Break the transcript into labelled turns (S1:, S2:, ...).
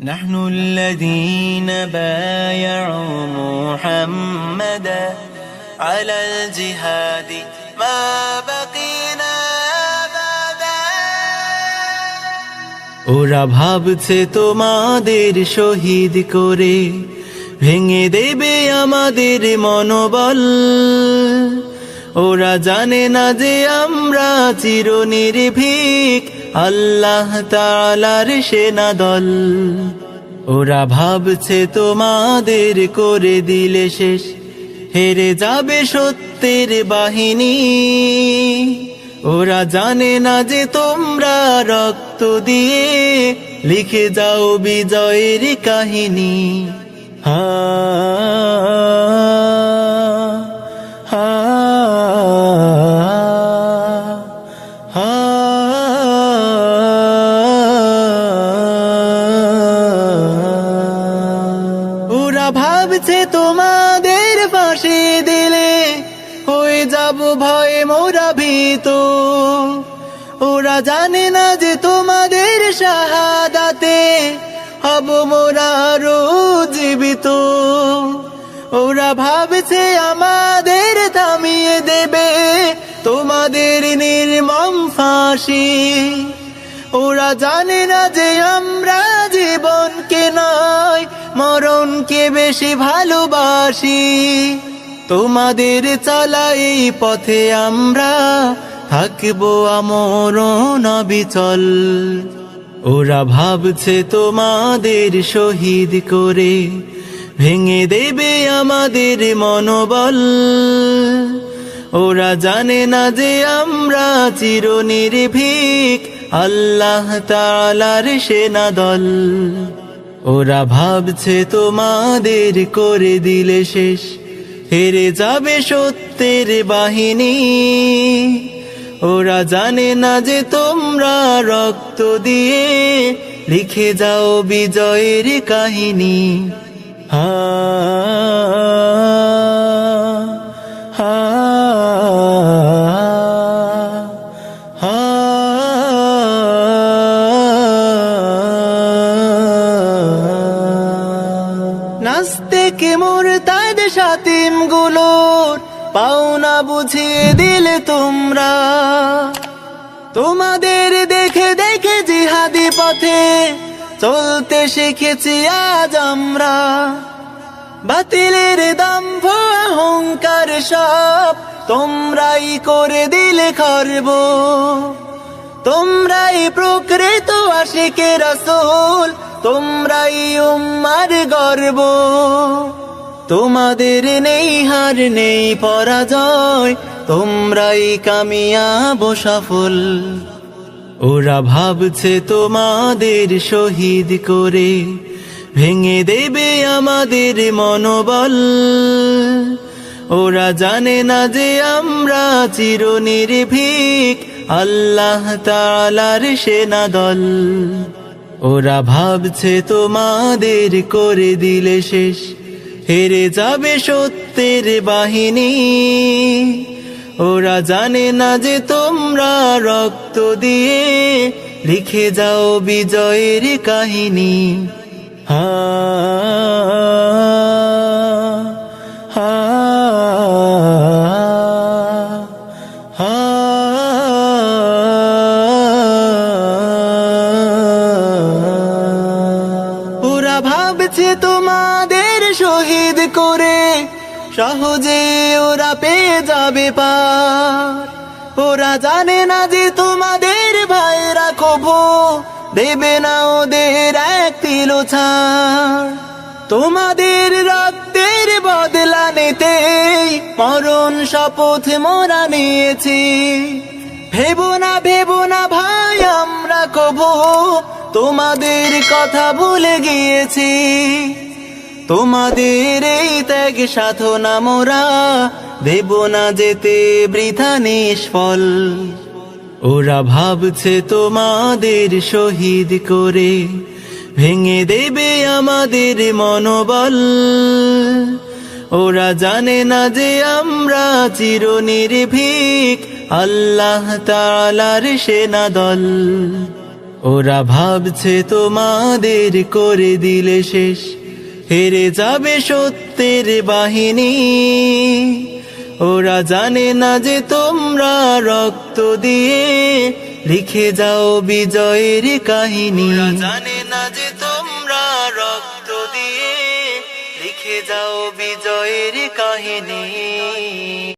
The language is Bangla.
S1: نحن الذين بايعوا محمدا على الجهاد ما بقينا أبدا ওরা ভাবছে তোমাদের শহীদ করে ভেঙে দেবে আমাদের মনোবল ওরা জানে না যে আমরা চির নির্ভীক আল্লাহ তালার সেনা দল। ওরা ভাবছে তোমাদের করে দিলে শেষ। হেরে যাবে সত্যের বাহিনী। ওরা জানে না যে তোমরা রক্ত দিয়ে লিখে যাও বিজয়ের কাহিনী। হা ওরা জানে না যে তোমাদের শাহাদাতে হব মোরা জীবিত। ওরা ভাবছে আমাদের থামিয়ে দেবে তোমাদের নির্মম ফাঁসি। ওরা জানে না যে আমরা জীবনকে নয়, মরণকে বেশি ভালোবাসি। তোমাদের চলা এই পথে আমরা থাকব আমরণ অবিচল ওরা ভাবছে তোমাদের শহীদ করে, ভেঙে দেবে আমাদের মনোবল। ওরা জানে না যে আমরা চির নির্ভীক আল্লাহ তালার সেনা দল। ওরা ভাবছে তোমাদের করে দিলে শেষ, হেরে যাবে সত্যের বাহিনী। ওরা জানে না যে তোমরা রক্ত দিয়ে লিখে যাও বিজয়ের কাহিনী। হা মুরতাদ সাতিমগুলোর পাওনা বুঝিয়ে দিলে তোমরা। তোমাদের দেখে দেখে জিহাদি পথে চলতে শিখেছি আজ আমরা। বাতিলের দম্ভ, অহংকার সব তোমরাই করে দিলে খর্ব। তোমরাই প্রকৃত আশিকে রসুল, তোমরাই উম্মার গর্ব। তোমাদের নেই হার নেই পরাজয়, তোমরাই কামিয়াব সফল। ওরা ভাবছে তোমাদের শহীদ করে, ভেঙে দেবে আমাদের মনোবল। ওরা জানে না যে আমরা চির নির্ভীক আল্লাহ তালার সেনা দল। ওরা ভাবছে তোমাদের করে দিলে শেষ। হেরে যাবে সত্যের বাহিনী। ওরা জানে না যে তোমরা রক্ত দিয়ে লিখে যাও বিজয়ের কাহিনী। হা ভাবছে তোমাদের শহীদ করে সহজে ওরা পেয়ে যাবে পার। ওরা জানে না যে তোমাদের ভাইরা কভু দেবে না ওদের এক তিলো তোমাদের রক্তের বদলা নিতে মরণ শপথ মোরা নিয়েছি। ভেবো না ভেবো না ভাই, আমরা কবু তোমাদের কথা ভুলে গিয়েছি। তোমাদের এই ত্যাগ সাধনা মোরা, দেব না যেতে বৃথা নিষ্ফল। ওরা ভাবছে তোমাদের শহীদ করে, ভেঙে দেবে আমাদের মনোবল। ওরা জানে না যে আমরা চির নির্ভীক আল্লাহ তালার সেনা দল। ওরা ভাবছে তোমাদের করে দিলে শেষ। হেরে যাবে সত্যের বাহিনী। ওরা জানে না যে তোমরা রক্ত দিয়ে লিখে যাও বিজয়ের কাহিনী। জানে না যে তোমরা রক্ত দিয়ে লিখে যাও বিজয়ের কাহিনী।